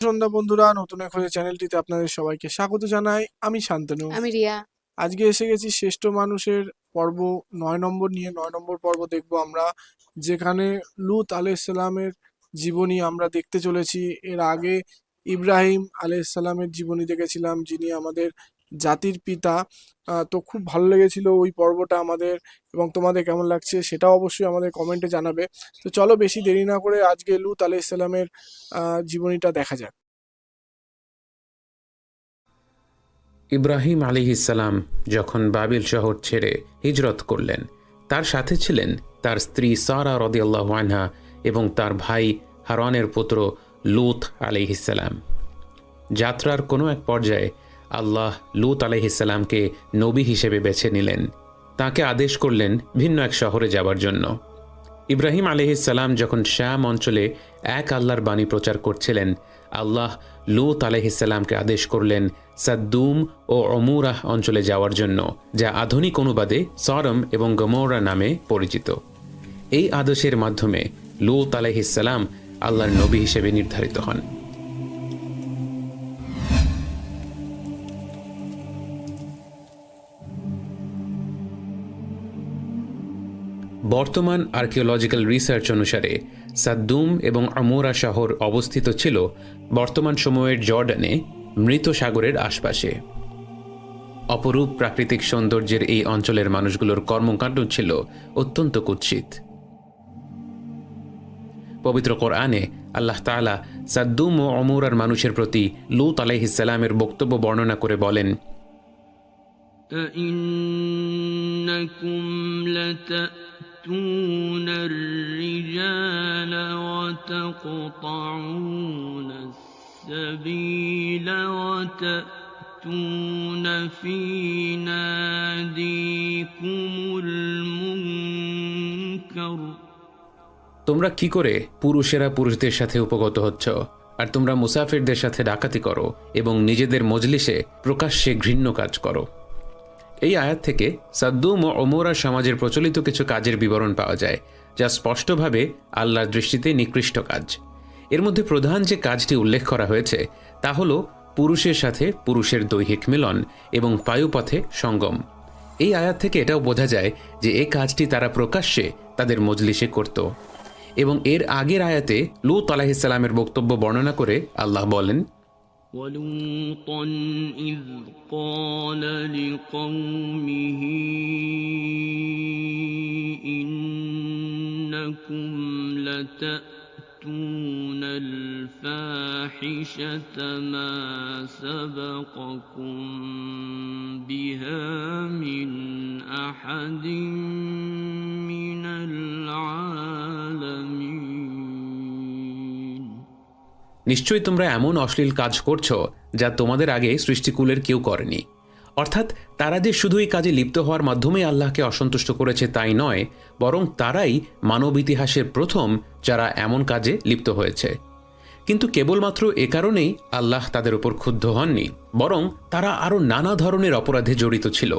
সন্ধ্যা বন্ধুরা নতুন এক হয়ে চ্যানেলটিতে আপনাদের সবাইকে স্বাগত জানাই। আমি শান্তনু। আমি রিয়া। আজকে এসে গেছি শ্রেষ্ঠ মানুষের পর্ব নয় নম্বর নিয়ে। নয় নম্বর পর্ব দেখব আমরা যেখানে লুত আলাইসাল্লামের জীবনী আমরা দেখতে চলেছি। এর আগে ইব্রাহিম আলাইসাল্লামের জীবনী দেখেছিলাম যিনি আমাদের জাতির পিতা তো খুব ভালো লেগেছিল ওই পর্বটা আমাদের এবং তোমাদের কেমন লাগছে সেটাও অবশ্যই আমাদের কমেন্টে জানাবে। তো চলো বেশি দেরি না করে আজকে লুত আলাইসাল্লামের আহ, জীবনীটা দেখা যাক। ইব্রাহিম আলিহিসাল্লাম যখন বাবিল শহর ছেড়ে হিজরত করলেন তার সাথে ছিলেন তার স্ত্রী সারা রদিয়াল্লাহ আনহা এবং তার ভাই হারানের পুত্র লুথ লুত আলিহিসাল্লাম যাত্রার কোনো এক পর্যায়ে আল্লাহ লুত আলিহিসাল্লামকে নবী হিসেবে বেছে নিলেন। তাকে আদেশ করলেন ভিন্ন এক শহরে যাবার জন্য। ইব্রাহিম আলহিসাল্লাম যখন শ্যাম অঞ্চলে এক আল্লাহর বাণী প্রচার করছিলেন, আল্লাহ লুত আলহিসাল্লামকে আদেশ করলেন সাদ্দুম ও অমুরাহ অঞ্চলে যাওয়ার জন্য, যা আধুনিক অনুবাদে সরম এবং গমৌরা নামে পরিচিত। এই আদেশের মাধ্যমে লুত আলহিসাল্লাম আল্লাহর নবী হিসেবে নির্ধারিত হন। বর্তমান আর্কিওলজিক্যাল রিসার্চ অনুসারে সাদ্দুম এবং আমোরা শহর অবস্থিত ছিল বর্তমান সময়ের জর্ডানে মৃত সাগরের আশপাশে অপরূপ প্রাকৃতিক সৌন্দর্যের এই অঞ্চলের মানুষগুলোর কর্মকাণ্ড ছিল অত্যন্ত কুৎসিত পবিত্র কোরআনে আল্লাহ তাআলা সাদ্দুম ও অমুরার মানুষের প্রতি লুত আলাইহিসসালামের বক্তব্য বর্ণনা করে বলেন أئنكم لتأتون الرجال وتقطعون السبيل وتأتون في ناديكم المنكر তোমরা কি করে পুরুষেরা পুরুষদের সাথে উপগত হচ্ছ আর তোমরা মুসাফিরদের সাথে ডাকাতি করো এবং নিজেদের মজলিসে প্রকাশ্যে ঘৃণ্য কাজ করো এই আয়াত থেকে সাদ্দুম ও ওমরা সমাজের প্রচলিত কিছু কাজের বিবরণ পাওয়া যায়, যা স্পষ্টভাবে আল্লাহর দৃষ্টিতে নিকৃষ্ট কাজ। এর মধ্যে প্রধান যে কাজটি উল্লেখ করা হয়েছে, তা হল পুরুষের সাথে পুরুষের দৈহিক মিলন এবং পায়ুপথে সঙ্গম। এই আয়াত থেকে এটাও বোঝা যায় যে এই কাজটি তারা প্রকাশ্যে তাদের মজলিসে করত। এবং এর আগের আয়াতে লুত আলাহিসাল্লামের বক্তব্য বর্ণনা করে আল্লাহ বলেন ولوطا إذ قال لقومه إنكم لتأتون الفاحشة ما سبقكم بها من أحد من العالمين নিশ্চয়ই তোমরা এমন অশ্লীল কাজ করছ যা তোমাদের আগে সৃষ্টিকুলের কেউ করেনি। অর্থাৎ তারা যে শুধু এই কাজে লিপ্ত হওয়ার মাধ্যমে আল্লাহকে অসন্তুষ্ট করেছে তাই নয়, বরং তারাই মানব ইতিহাসের প্রথম যারা এমন কাজে লিপ্ত হয়েছে। কিন্তু কেবলমাত্র এ কারণেই আল্লাহ তাদের উপর ক্ষুব্ধ হননি, বরং তারা আরও নানা ধরনের অপরাধে জড়িত ছিল।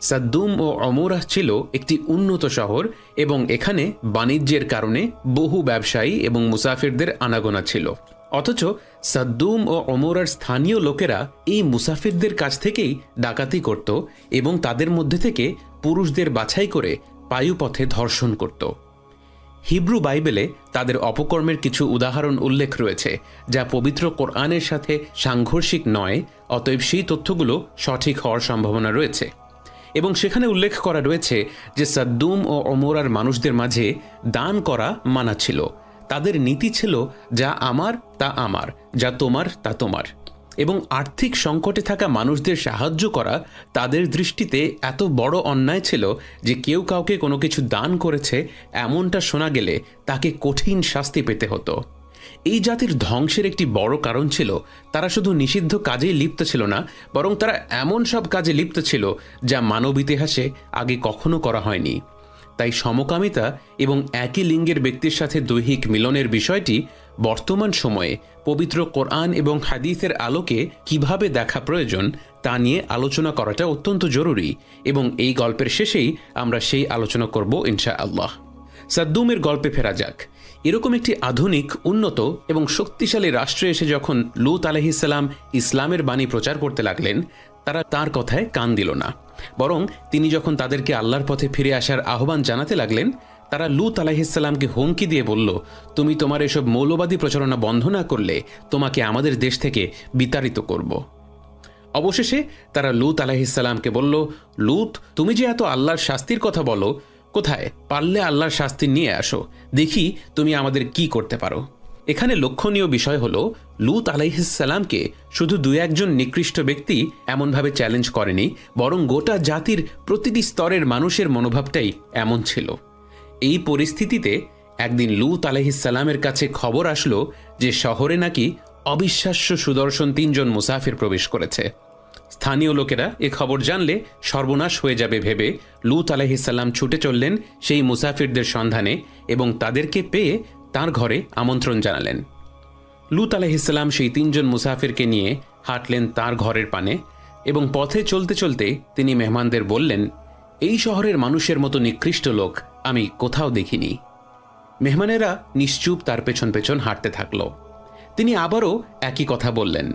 সাদ্দুম ও অমরাহ ছিল একটি উন্নত শহর এবং এখানে বাণিজ্যের কারণে বহু ব্যবসায়ী এবং মুসাফিরদের আনাগোনা ছিল। অথচ সাদ্দুম ও অমরার স্থানীয় লোকেরা এই মুসাফিরদের কাছ থেকেই ডাকাতি করত এবং তাদের মধ্যে থেকে পুরুষদের বাছাই করে পায়ুপথে ধর্ষণ করত। হিব্রু বাইবেলে তাদের অপকর্মের কিছু উদাহরণ উল্লেখ রয়েছে, যা পবিত্র কোরআনের সাথে সাংঘর্ষিক নয়, অতএব সেই তথ্যগুলো সঠিক হওয়ার সম্ভাবনা রয়েছে। এবং সেখানে উল্লেখ করা রয়েছে যে সাদ্দুম ও অমরার মানুষদের মাঝে দান করা মানা ছিল। তাদের নীতি ছিল যা আমার, তা আমার, যা তোমার, তা তোমার। এবং আর্থিক সংকটে থাকা মানুষদের সাহায্য করা তাদের দৃষ্টিতে এত বড় অন্যায় ছিল যে কেউ কাউকে কোনো কিছু দান করেছে এমনটা শোনা গেলে তাকে কঠিন শাস্তি পেতে হতো। এই জাতির ধ্বংসের একটি বড় কারণ ছিল, তারা শুধু নিষিদ্ধ কাজেই লিপ্ত ছিল না, বরং তারা এমন সব কাজে লিপ্ত ছিল যা মানব ইতিহাসে আগে কখনো করা হয়নি। তাই সমকামিতা এবং একই লিঙ্গের ব্যক্তির সাথে দৈহিক মিলনের বিষয়টি বর্তমান সময়ে পবিত্র কোরআন এবং হাদিসের আলোকে কীভাবে দেখা প্রয়োজন তা নিয়ে আলোচনা করাটা অত্যন্ত জরুরি এবং এই গল্পের শেষেই আমরা সেই আলোচনা করব ইনশা আল্লাহ সাদ্দুমের গল্পে ফেরা যাক। এরকম একটি আধুনিক, উন্নত এবং শক্তিশালী রাষ্ট্রে এসে যখন লুত আলহিসাল্লাম ইসলামের বাণী প্রচার করতে লাগলেন, তারা তার কথায় কান দিল না। বরং তিনি যখন তাদেরকে আল্লাহর পথে ফিরে আসার আহ্বান জানাতে লাগলেন, তারা লুত আলাহিসাল্লামকে হুমকি দিয়ে বলল, তুমি তোমার এসব মৌলবাদী প্রচারণা বন্ধ না করলে তোমাকে আমাদের দেশ থেকে বিতাড়িত করব। অবশেষে তারা লুত আলাহিসাল্লামকে বলল, লুত, তুমি যে এত আল্লাহর শাস্তির কথা বলো, কোথায়? পারলে আল্লাহর শাস্তি নিয়ে আসো, দেখি তুমি আমাদের কি করতে পারো। এখানে লক্ষণীয় বিষয় হল, লুত আলাইহিসাল্লামকে শুধু দু একজন নিকৃষ্ট ব্যক্তি এমনভাবে চ্যালেঞ্জ করেনি, বরং গোটা জাতির প্রতিটি স্তরের মানুষের মনোভাবটাই এমন ছিল। এই পরিস্থিতিতে একদিন লুত আলাইহিসাল্লামের কাছে খবর আসলো যে শহরে নাকি অবিশ্বাস্য সুদর্শন তিনজন মুসাফির প্রবেশ করেছে। স্থানীয় লোকেরা এ খবর জানলে সর্বনাশ হয়ে যাবে ভেবে লুত আলাইহিসাল্লাম ছুটে চললেন সেই মুসাফিরদের সন্ধানে এবং তাদেরকে পেয়ে তার ঘরে আমন্ত্রণ জানালেন। লুত আলাইহিসাল্লাম সেই তিনজন মুসাফিরকে নিয়ে হাঁটলেন তার ঘরের পানে এবং পথে চলতে চলতে তিনি মেহমানদের বললেন, এই শহরের মানুষের মতো নিকৃষ্ট লোক আমি কোথাও দেখিনি। মেহমানেরা নিশ্চুপ তার পেছন পেছন হাঁটতে থাকল। তিনি আবারও একই কথা বললেন।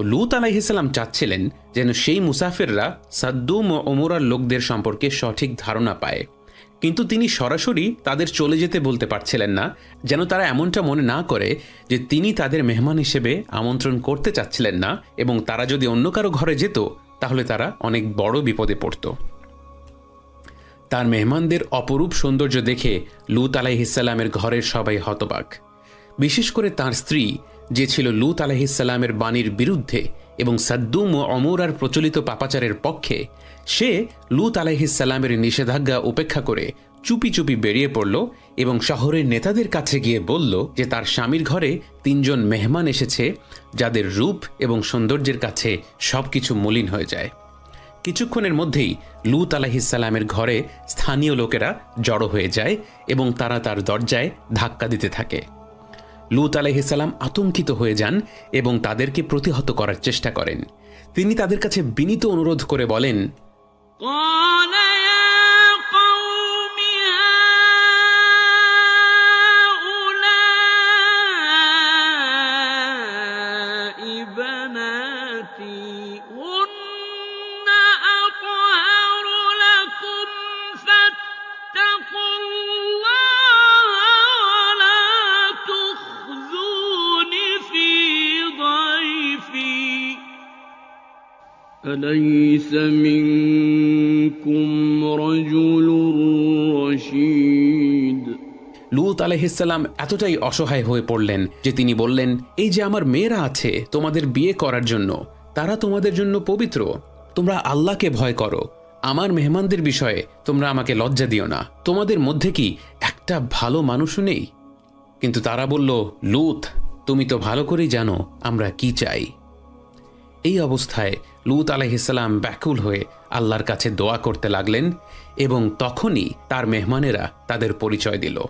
লুত আলাইহিসাল্লাম চাচ্ছিলেন যেন সেই মুসাফিররা সাদ্দুম ও ওমরার লোকদের সম্পর্কে সঠিক ধারণা পায়। কিন্তু তিনি সরাসরি তাদের চলে যেতে বলতে পারছিলেন না, যেন তারা এমনটা মনে না করে যে তিনি তাদের মেহমান হিসেবে আমন্ত্রণ করতে চাচ্ছিলেন না এবং তারা যদি অন্য কারও ঘরে যেত, তাহলে তারা অনেক বড় বিপদে পড়ত। তার মেহমানদের অপরূপ সৌন্দর্য দেখে লুত আলাইহিসাল্লামের ঘরের সবাই হতবাক। বিশেষ করে তার স্ত্রী যে ছিল লুত আলাইহিসাল্লামের বাণীর বিরুদ্ধে এবং সাদ্দুম ও অমরার প্রচলিত পাপাচারের পক্ষে, সে লুত আলাইহিসাল্লামের নিষেধাজ্ঞা উপেক্ষা করে চুপি চুপি বেরিয়ে পড়ল এবং শহরের নেতাদের কাছে গিয়ে বলল যে তার স্বামীর ঘরে তিনজন মেহমান এসেছে, যাদের রূপ এবং সৌন্দর্যের কাছে সবকিছু মলিন হয়ে যায়। কিছুক্ষণের মধ্যেই লুত আলাহিসাল্লামের ঘরে স্থানীয় লোকেরা জড়ো হয়ে যায় এবং তারা তার দরজায় ধাক্কা দিতে থাকে। লুত আলহিসাল্লাম আতঙ্কিত হয়ে যান এবং তাদেরকে প্রতিহত করার চেষ্টা করেন। তিনি তাদের কাছে বিনীত অনুরোধ করে বলেন أليس منكم رجل رشيد লুত আলহিসাল্লাম এতটাই অসহায় হয়ে পড়লেন যে তিনি বললেন এই যে আমার মেয়েরা আছে তোমাদের বিয়ে করার জন্য তারা তোমাদের জন্য পবিত্র তোমরা আল্লাহকে ভয় করো আমার মেহমানদের বিষয়ে তোমরা আমাকে লজ্জা দিও না তোমাদের মধ্যে কি একটা ভালো মানুষও নেই কিন্তু তারা বলল লুত তুমি তো ভালো করেই জানো আমরা কি চাই এই অবস্থায় লুত আলাইহিসাল্লাম ব্যাকুল হয়ে আল্লাহর কাছে দোয়া করতে লাগলেন এবং তখনই তার মেহমানেরা তাদের পরিচয় দিল।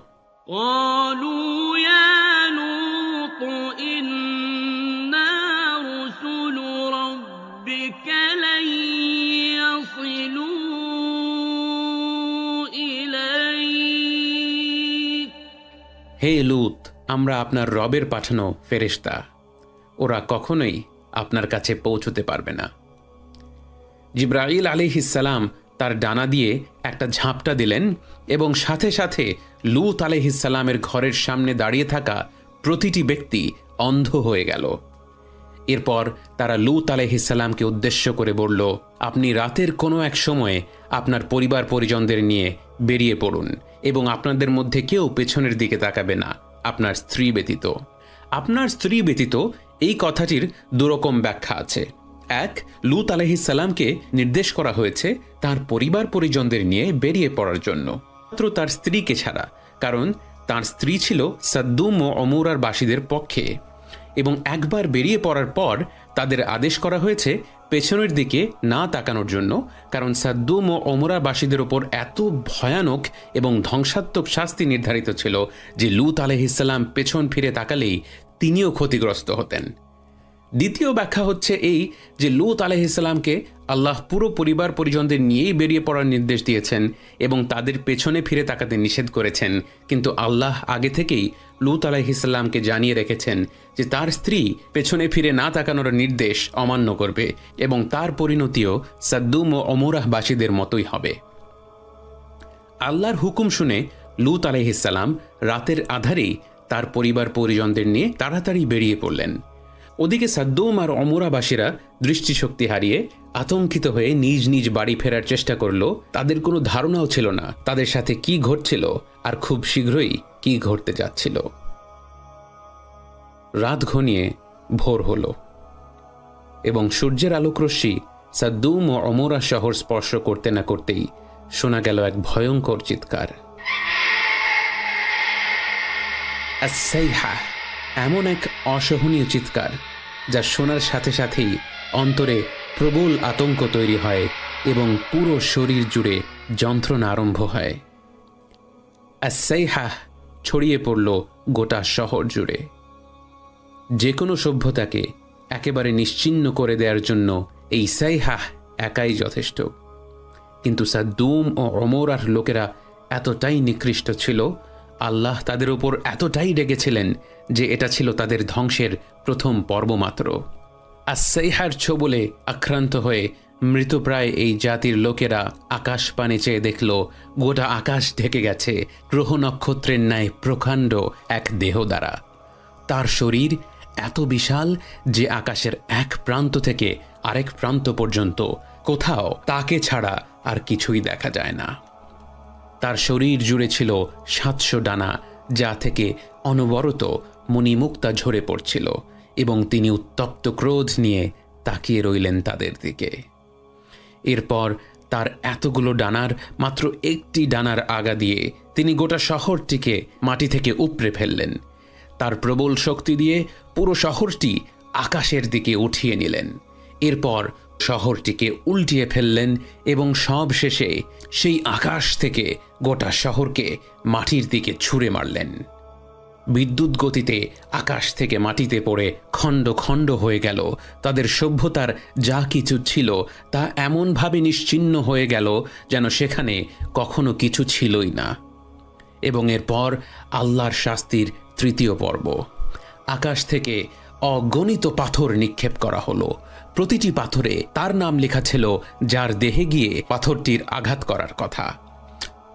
হে লুত আমরা আপনার রবের পাঠানো ফেরেশতা। ওরা কখনোই আপনার কাছে পৌঁছতে পারবে না। জিব্রাইল আলিহিসাল্লাম তার ডানা দিয়ে একটা ঝাঁপটা দিলেন এবং সাথে সাথে লুত আলিহিসাল্লামের ঘরের সামনে দাঁড়িয়ে থাকা প্রতিটি ব্যক্তি অন্ধ হয়ে গেল। এরপর তারা লুত আলহিসাল্লামকে উদ্দেশ্য করে বলল, আপনি রাতের কোনো এক সময়ে আপনার পরিবার পরিজনদের নিয়ে বেরিয়ে পড়ুন এবং আপনাদের মধ্যে কেউ পেছনের দিকে তাকাবে না, আপনার স্ত্রী ব্যতীত। আপনার স্ত্রী ব্যতীত এই কথাটির দুরকম ব্যাখ্যা আছে। এক, লুত আলহিসাল্লামকে নির্দেশ করা হয়েছে তার পরিবার পরিজনদের নিয়ে বেরিয়ে পড়ার জন্য। মাত্র তার স্ত্রীকে ছাড়া, কারণ তার স্ত্রী ছিল সাদ্দুম ও অমুরার বাসীদের পক্ষে। এবং একবার বেরিয়ে পড়ার পর তাদের আদেশ করা হয়েছে পেছনের দিকে না তাকানোর জন্য, কারণ সাদ্দুম ও ওমরাবাসীদের ওপর এত ভয়ানক এবং ধ্বংসাত্মক শাস্তি নির্ধারিত ছিল যে লুত আলহিসাল্লাম পেছন ফিরে তাকালেই তিনিও ক্ষতিগ্রস্ত হতেন। দ্বিতীয় ব্যাখ্যা হচ্ছে এই যে লুত আলহিসাল্লামকে আল্লাহ পুরো পরিবার পরিজনদের নিয়েই বেরিয়ে পড়ার নির্দেশ দিয়েছেন এবং তাদের পেছনে ফিরে তাকাতে নিষেধ করেছেন। কিন্তু আল্লাহ আগে থেকেই লুত আলাইহিসাল্লামকে জানিয়ে রেখেছেন যে তার স্ত্রী পেছনে ফিরে না তাকানোর নির্দেশ অমান্য করবে এবং তার পরিণতিও সাদ্দুম ও অমরাহবাসীদের মতোই হবে। আল্লাহর হুকুম শুনে লুত আলাইহিসাল্লাম রাতের আধারেই তার পরিবার পরিজনদের নিয়ে তাড়াতাড়ি বেরিয়ে পড়লেন। ওদিকে সাদ্দুম আর অমরাবাসীরা দৃষ্টিশক্তি হারিয়ে আতঙ্কিত হয়ে নিজ নিজ বাড়ি ফেরার চেষ্টা করল। তাদের কোনো ধারণাও ছিল না তাদের সাথে কি ঘটছিল আর খুব শীঘ্রই কি ঘটতে যাচ্ছিল। রাত ঘনিয়ে ভোর হল এবং সূর্যের আলোকরশ্মি সাদ্দুম ও অমরা শহর স্পর্শ করতে না করতেই শোনা গেল এক ভয়ঙ্কর চিৎকার। এমন এক অসহনীয় চিৎকার যা শোনার সাথে সাথেই অন্তরে প্রবল আতঙ্ক তৈরি হয় এবং পুরো শরীর জুড়ে যন্ত্রণা আরম্ভ হয়। আসাইহা ছড়িয়ে পড়ল গোটা শহর জুড়ে। যে কোনো সভ্যতাকে একেবারে নিশ্চিহ্ন করে দেওয়ার জন্য এই সাইহাহ একাই যথেষ্ট। কিন্তু সাদ্দুম ও অমরার লোকেরা এতটাই নিকৃষ্ট ছিল, আল্লাহ তাদের উপর এতটাই ডেকেছিলেন যে এটা ছিল তাদের ধ্বংসের প্রথম পর্ব মাত্র। আসাইহার ছোবলে আক্রান্ত হয়ে মৃতপ্রায় এই জাতির লোকেরা আকাশ পানে চেয়ে দেখল, গোটা আকাশ ঢেকে গেছে, গ্রহ নক্ষত্রের ন্যায় প্রকাণ্ড এক দেহ দ্বারা। তার শরীর এত বিশাল যে আকাশের এক প্রান্ত থেকে আরেক প্রান্ত পর্যন্ত কোথাও তাকে ছাড়া আর কিছুই দেখা যায় না। তার শরীর জুড়ে ছিল সাতশো ডানা, যা থেকে অনবরত মণিমুক্তা ঝরে পড়ছিল। এবং তিনি উত্তপ্ত ক্রোধ নিয়ে তাকিয়ে রইলেন তাদের দিকে। এরপর তার এতগুলো ডানার মাত্র একটি ডানার আগা দিয়ে তিনি গোটা শহরটিকে মাটি থেকে উপড়ে ফেললেন। তার প্রবল শক্তি দিয়ে পুরো শহরটি আকাশের দিকে উঠিয়ে নিলেন। এরপর শহরটিকে উল্টিয়ে ফেললেন এবং সব শেষে সেই আকাশ থেকে গোটা শহরকে মাটির দিকে ছুঁড়ে মারলেন। বিদ্যুৎ গতিতে আকাশ থেকে মাটিতে পড়ে খণ্ড খণ্ড হয়ে গেল। তাদের সভ্যতার যা কিছু ছিল তা এমনভাবে নিশ্চিহ্ন হয়ে গেল যেন সেখানে কখনো কিছু ছিলই না। এবং এরপর আল্লাহর শাস্তির তৃতীয় পর্ব। আকাশ থেকে অগণিত পাথর নিক্ষেপ করা হলো। প্রতিটি পাথরে তার নাম লেখা ছিল, যার দেহে গিয়ে পাথরটির আঘাত করার কথা।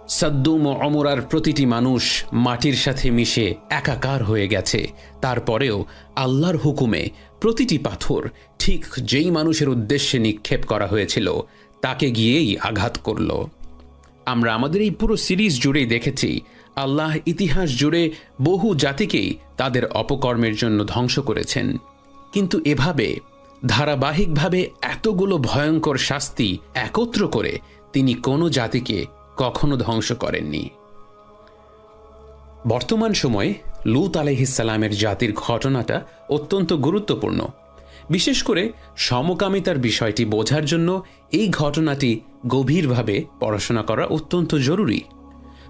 সাদ্দুম ও অমরার প্রতিটি মানুষ মাটির সাথে মিশে একাকার হয়ে গেছে। তারপরেও আল্লাহর হুকুমে প্রতিটি পাথর ঠিক যেই মানুষের উদ্দেশ্যে নিক্ষেপ করা হয়েছিল, তাকে গিয়েই আঘাত করল। আমরা আমাদের এই পুরো সিরিজ জুড়েই দেখেছি, আল্লাহ ইতিহাস জুড়ে বহু জাতিকেই তাদের অপকর্মের জন্য ধ্বংস করেছেন। কিন্তু এভাবে, ধারাবাহিকভাবে এতগুলো ভয়ঙ্কর শাস্তি একত্র করে তিনি কোনো জাতিকে কখনো ধ্বংস করেননি। বর্তমান সময়ে লুত আলহিসাল্লামের জাতির ঘটনাটা অত্যন্ত গুরুত্বপূর্ণ। বিশেষ করে সমকামিতার বিষয়টি বোঝার জন্য এই ঘটনাটি গভীরভাবে পড়াশোনা করা অত্যন্ত জরুরি।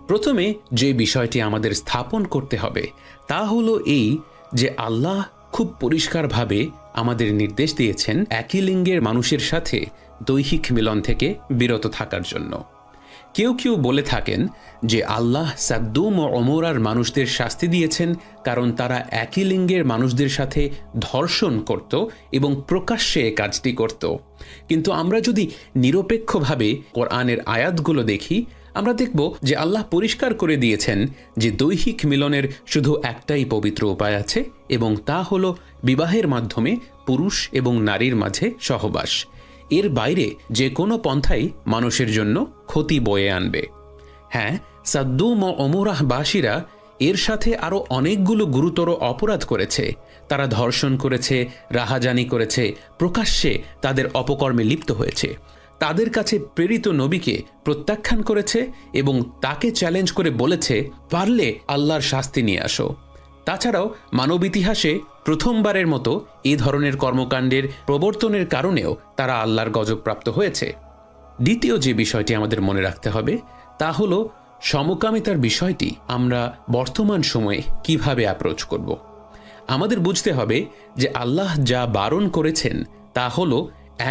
প্রথমে যে বিষয়টি আমাদের স্থাপন করতে হবে, তা হলো এই যে আল্লাহ খুব পরিষ্কারভাবে আমাদের নির্দেশ দিয়েছেন একই লিঙ্গের মানুষের সাথে দৈহিক মিলন থেকে বিরত থাকার জন্য। কেউ কেউ বলে থাকেন যে আল্লাহ সাদ্দুম ও অমরার মানুষদের শাস্তি দিয়েছেন কারণ তারা একই লিঙ্গের মানুষদের সাথে ধর্ষণ করত এবং প্রকাশ্যে কাজটি করত। কিন্তু আমরা যদি নিরপেক্ষভাবে কোরআনের আয়াতগুলো দেখি, আমরা দেখব যে আল্লাহ পরিষ্কার করে দিয়েছেন যে দৈহিক মিলনের শুধু একটাই পবিত্র উপায় আছে এবং তা হল বিবাহের মাধ্যমে পুরুষ এবং নারীর মাঝে সহবাস। এর বাইরে যে কোনো পন্থাই মানুষের জন্য ক্ষতি বয়ে আনবে। হ্যাঁ সাদ্দুম ও অমরাহবাসীরা এর সাথে আরও অনেকগুলো গুরুতর অপরাধ করেছে। তারা ধর্ষণ করেছে, রাহাজানি করেছে, প্রকাশ্যে তাদের অপকর্মে লিপ্ত হয়েছে। তাদের কাছে প্রেরিত নবীকে প্রত্যাখ্যান করেছে এবং তাকে চ্যালেঞ্জ করে বলেছে, পারলে আল্লাহর শাস্তি নিয়ে আসো। তাছাড়াও মানব ইতিহাসে প্রথমবারের মতো এ ধরনের কর্মকাণ্ডের প্রবর্তনের কারণেও তারা আল্লাহর গজবপ্রাপ্ত হয়েছে। দ্বিতীয় যে বিষয়টি আমাদের মনে রাখতে হবে, তা হল সমকামিতার বিষয়টি আমরা বর্তমান সময়ে কীভাবে অ্যাপ্রোচ করব। আমাদের বুঝতে হবে যে আল্লাহ যা বারণ করেছেন, তা হল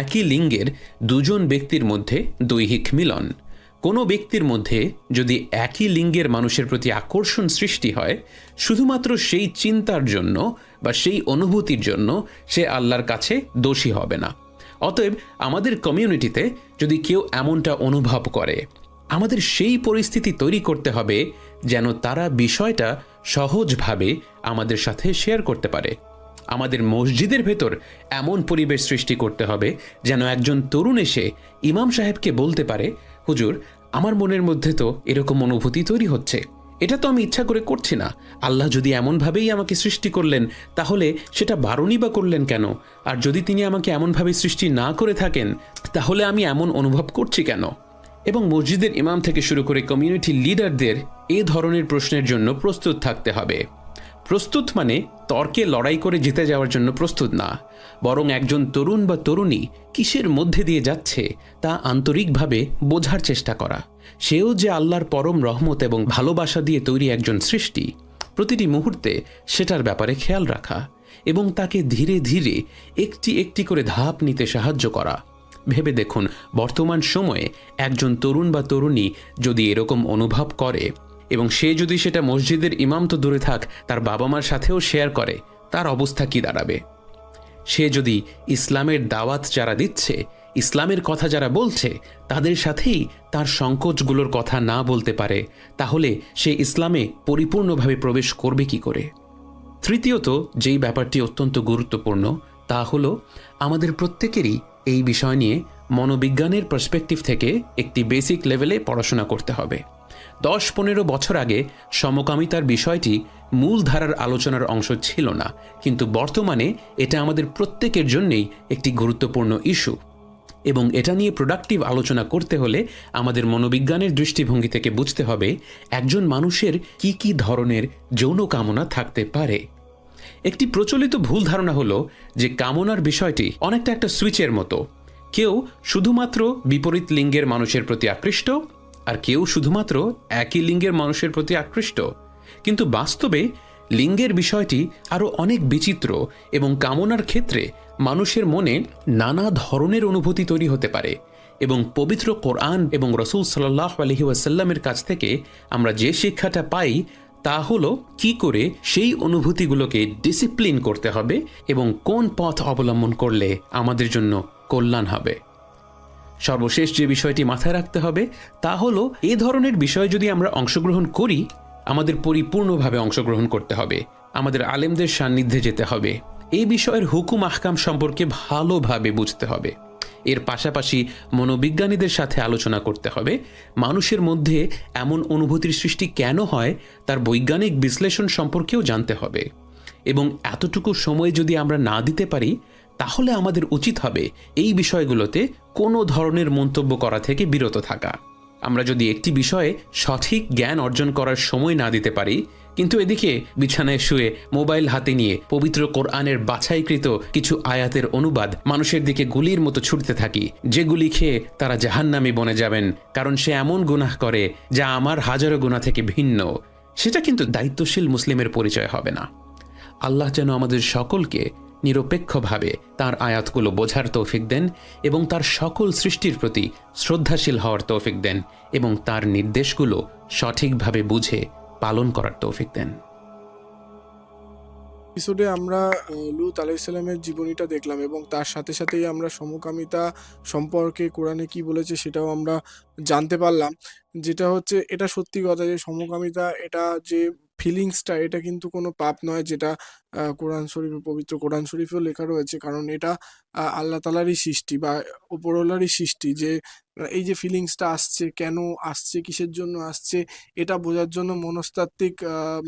একই লিঙ্গের দুজন ব্যক্তির মধ্যে দৈহিক মিলন। কোনো ব্যক্তির মধ্যে যদি একই লিঙ্গের মানুষের প্রতি আকর্ষণ সৃষ্টি হয়, শুধুমাত্র সেই চিন্তার জন্য বা সেই অনুভূতির জন্য সে আল্লাহর কাছে দোষী হবে না। অতএব আমাদের কমিউনিটিতে যদি কেউ এমনটা অনুভব করে, আমাদের সেই পরিস্থিতি তৈরি করতে হবে যেন তারা বিষয়টা সহজভাবে আমাদের সাথে শেয়ার করতে পারে। আমাদের মসজিদের ভেতর এমন পরিবেশ সৃষ্টি করতে হবে যেন একজন তরুণ এসে ইমাম সাহেবকে বলতে পারে, হুজুর আমার মনের মধ্যে তো এরকম অনুভূতি তৈরি হচ্ছে। এটা তো আমি ইচ্ছা করে করছি না। আল্লাহ যদি এমনভাবেই আমাকে সৃষ্টি করলেন, তাহলে সেটা বারণই বা করলেন কেন? আর যদি তিনি আমাকে এমনভাবে সৃষ্টি না করে থাকেন, তাহলে আমি এমন অনুভব করছি কেন? এবং মসজিদের ইমাম থেকে শুরু করে কমিউনিটি লিডারদের এ ধরনের প্রশ্নের জন্য প্রস্তুত থাকতে হবে। প্রস্তুত মানে তর্কে লড়াই করে জিতে যাওয়ার জন্য প্রস্তুত না, বরং একজন তরুণ বা তরুণী কিসের মধ্যে দিয়ে যাচ্ছে তা আন্তরিকভাবে বোঝার চেষ্টা করা। সেও যে আল্লাহর পরম রহমত এবং ভালোবাসা দিয়ে তৈরি একজন সৃষ্টি, প্রতিটি মুহূর্তে সেটার ব্যাপারে খেয়াল রাখা এবং তাকে ধীরে ধীরে একটি একটি করে ধাপ নিতে সাহায্য করা। ভেবে দেখুন, বর্তমান সময়ে একজন তরুণ বা তরুণী যদি এরকম অনুভব করে এবং সে যদি সেটা মসজিদের ইমাম তো দূরে থাক, তার বাবা মার সাথেও শেয়ার করে, তার অবস্থা কি দাঁড়াবে? সে যদি ইসলামের দাওয়াত যারা দিচ্ছে, ইসলামের কথা যারা বলছে, তাদের সাথেই তার সংকোচগুলোর কথা না বলতে পারে, তাহলে সে ইসলামে পরিপূর্ণভাবে প্রবেশ করবে কি করে? তৃতীয়ত, যেই ব্যাপারটি অত্যন্ত গুরুত্বপূর্ণ, তা হলো আমাদের প্রত্যেকেরই এই বিষয় নিয়ে মনোবিজ্ঞানের পার্সপেক্টিভ থেকে একটি বেসিক লেভেলে পড়াশোনা করতে হবে। দশ পনেরো বছর আগে সমকামিতার বিষয়টি মূল ধারার আলোচনার অংশ ছিল না, কিন্তু বর্তমানে এটা আমাদের প্রত্যেকের জন্যেই একটি গুরুত্বপূর্ণ ইস্যু। এবং এটা নিয়ে প্রোডাক্টিভ আলোচনা করতে হলে আমাদের মনোবিজ্ঞানের দৃষ্টিভঙ্গি থেকে বুঝতে হবে একজন মানুষের কি কি ধরনের যৌন কামনা থাকতে পারে। একটি প্রচলিত ভুল ধারণা হলো যে কামনার বিষয়টি অনেকটা একটা সুইচের মতো। কেউ শুধুমাত্র বিপরীত লিঙ্গের মানুষের প্রতি আকৃষ্ট আর কেউ শুধুমাত্র একই লিঙ্গের মানুষের প্রতি আকৃষ্ট। কিন্তু বাস্তবে লিঙ্গের বিষয়টি আরও অনেক বিচিত্র এবং কামনার ক্ষেত্রে মানুষের মনে নানা ধরনের অনুভূতি তৈরি হতে পারে এবং পবিত্র কোরআন এবং রসুল সাল্লাহ আলহি ওয়াসাল্লামের কাছ থেকে আমরা যে শিক্ষাটা পাই, তা হলো কি করে সেই অনুভূতিগুলোকে ডিসিপ্লিন করতে হবে এবং কোন পথ অবলম্বন করলে আমাদের জন্য কল্যাণ হবে। সর্বশেষ যে বিষয়টি মাথায় রাখতে হবে, তা হলো এ ধরনের বিষয়ে যদি আমরা অংশগ্রহণ করি, আমাদের পরিপূর্ণভাবে অংশগ্রহণ করতে হবে। আমাদের আলেমদের সান্নিধ্যে যেতে হবে। এই বিষয়ের হুকুম আহকাম সম্পর্কে ভালোভাবে বুঝতে হবে। এর পাশাপাশি মনোবিজ্ঞানীদের সাথে আলোচনা করতে হবে। মানুষের মধ্যে এমন অনুভূতির সৃষ্টি কেন হয়, তার বৈজ্ঞানিক বিশ্লেষণ সম্পর্কেও জানতে হবে। এবং এতটুকু সময় যদি আমরা না দিতে পারি তাহলে আমাদের উচিত হবে এই বিষয়গুলোতে কোনো ধরনের মন্তব্য করা থেকে বিরত থাকা। আমরা যদি একটি বিষয়ে সঠিক জ্ঞান অর্জন করার সময় না দিতে পারি, কিন্তু এদিকে বিছানায় শুয়ে মোবাইল হাতে নিয়ে পবিত্র কোরআনের বাছাইকৃত কিছু আয়াতের অনুবাদ মানুষের দিকে গুলির মতো ছুটতে থাকি, যেগুলি খেয়ে তারা জাহান্নামে বনে যাবেন, কারণ সে এমন গুনাহ করে যা আমার হাজারো গুণা থেকে ভিন্ন। সেটা কিন্তু দায়িত্বশীল মুসলিমের পরিচয় হবে না। আল্লাহ যেন আমাদের সকলকে নিরপেক্ষভাবে তার আয়াতগুলো বোঝার তৌফিক দেন এবং তার সকল সৃষ্টির প্রতি শ্রদ্ধাশীল হওয়ার তৌফিক দেন এবং তার নির্দেশগুলো সঠিকভাবে বুঝে পালন করার তৌফিক দেন। এপিসোডে আমরা লুত আলাইসাল্লামের জীবনীটা দেখলাম এবং তার সাথে সাথেই আমরা সমকামিতা সম্পর্কে কোরআনে কি বলেছে সেটাও আমরা জানতে পারলাম। যেটা হচ্ছে, এটা সত্যি কথা যে সমকামিতা, এটা যে ফিলিংসটা এটা কিন্তু কোনো পাপ নয়, যেটা কোরআন শরীফে পবিত্র কোরআন শরীফেও লেখা রয়েছে। কারণ এটা আল্লাহ তালারই সৃষ্টি বা উপরওয়ালারই সৃষ্টি। যে এই যে ফিলিংসটা আসছে কেন আসছে কিসের জন্য আসছে এটা বোঝার জন্য মনস্তাত্ত্বিক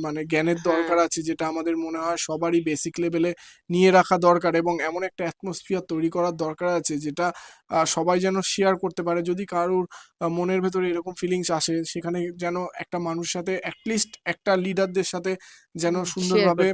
মানে জ্ঞানের হ্যাঁ। দরকার আছে যেটা আমাদের মনে হয় সবারই বেসিক লেভেলে নিয়ে রাখা দরকার। এবং এমন একটা অ্যাটমসফিয়ার তৈরি করার দরকার আছে যেটা সবাই যেন শেয়ার করতে পারে। যদি কারোর মনের ভেতরে এরকম ফিলিংস আসে সেখানে যেন একটা মানুষ সাথে অ্যাটলিস্ট একটা লিডারদের সাথে যেন সুন্দরভাবে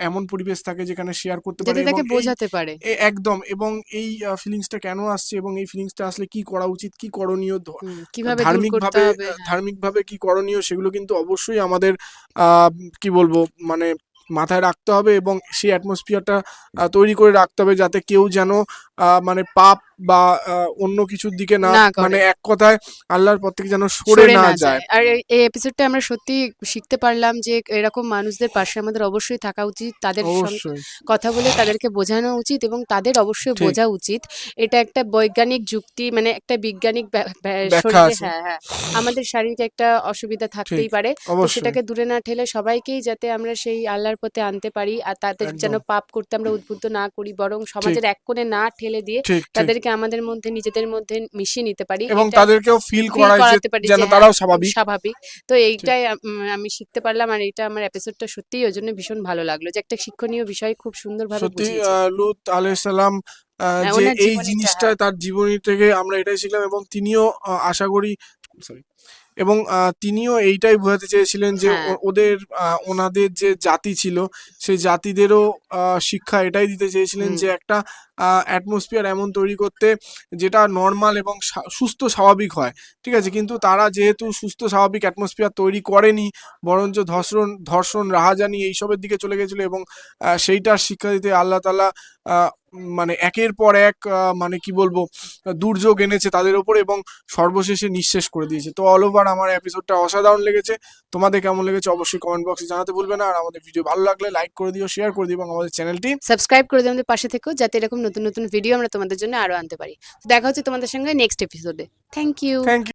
এমন পরিবেশ থাকে যেখানে শেয়ার করতে পারে তাকে বোঝাতে পারে একদম এবং এই ফিলিংসটা কেন আসছে এবং এই ফিলিংসটা আসলে কি করা উচিত কি করণীয় ধ- হুম, কীভাবে দূর ধার্মিক করতে ভাবে হবে হ্যাঁ। ভাবে কি করণীয় সেগুলো কিন্তু অবশ্যই আমাদের আহ কি বলব মানে মাথায় রাখতে হবে এবং সেই অ্যাটমসফিয়ারটা তৈরি করে রাখতে হবে যাতে কেউ যেন মানে পাপ বা অন্য কিছুর দিকে না মানে এক কথায় আল্লাহর পর থেকে যেন সরে না যায়। আর এই- এপিসোডটা আমরা সত্যি শিখতে পারলাম যে এরকম মানুষদের পাশে আমাদের অবশ্যই থাকা উচিত তাদের কথা বলে তাদেরকে বোঝানো উচিত এবং তাদের অবশ্যই বোঝা উচিত। এটা একটা বৈজ্ঞানিক যুক্তি মানে একটা বিজ্ঞানিক শরীরে হ্যাঁ হ্যাঁ আমাদের শারীরিক একটা অসুবিধা থাকতেই পারে। সেটাকে দূরে না ঠেলে সবাইকেই যাতে আমরা সেই আল্লাহর পথে আনতে পারি আর তাদের যেন পাপ করতে আমরা উদ্বুদ্ধ না করি বরং সমাজের এক কোণে না ঠেলে দিয়ে ঠিক ঠিক। তাদেরকে আমাদের মধ্যে নিজেদের মধ্যে মিশিয়ে নিতে পারি। এবং তাদেরকেও ফিল করাতে পারি যেন হ্যাঁ, তারাও স্বাভাবিক। স্বাভাবিক। তো এইটাই আমি শিখতে পারলাম আর এটা আমার এপিসোডটা সত্যিই ওই জন্য ভীষণ ভালো লাগল যে একটা শিক্ষণীয় বিষয় খুব সুন্দরভাবে সত্যি লুত আলাইসাল্লাম আহ, হ্যাঁ, যে এই জিনিসটা হ্যাঁ। তার জীবনী থেকে আমরা এটাই শিখলাম এবং তিনিও আশা করি সরি এবং তিনিও এইটাই বোঝাতে চেয়েছিলেন যে হ্যাঁ। ওদের ওনাদের যে জাতি ছিল সেই জাতিদেরও শিক্ষা এটাই দিতে চেয়েছিলেন যে একটা অ্যাটমসফিয়ার এমন তৈরি করতে যেটা নর্মাল এবং সুস্থ স্বাভাবিক হয়। ঠিক আছে? কিন্তু তারা যেহেতু সুস্থ স্বাভাবিক অ্যাটমসফিয়ার তৈরি করেনি বরঞ্চ ধর্ষণ ধর্ষণ রাহাজানি এইসবের দিকে চলে গেছিল এবং সেইটার শিক্ষা দিতে আল্লাহ তালা মানে একের পর এক মানে কি বলব দুর্যোগ এনেছে তাদের ওপর এবং সর্বশেষে নিঃশেষ করে দিয়েছে। তো অল ওভার আমার এপিসোডটা অসাধারণ লেগেছে। তোমাদের কেমন লেগেছে অবশ্যই কমেন্ট বক্সে জানাতে ভুলবে না। আর আমাদের ভিডিও ভালো লাগলে লাইক করে দিও শেয়ার করে দিও এবং আমাদের চ্যানেলটি সাবস্ক্রাইব করে দিও আমাদের পাশে থেকো যাতে এরকম নতুন নতুন ভিডিও আমরা তোমাদের জন্য আরও আনতে পারি। তো দেখা হচ্ছে তোমাদের সঙ্গে নেক্সট এপিসোডে থ্যাংক ইউ থ্যাংক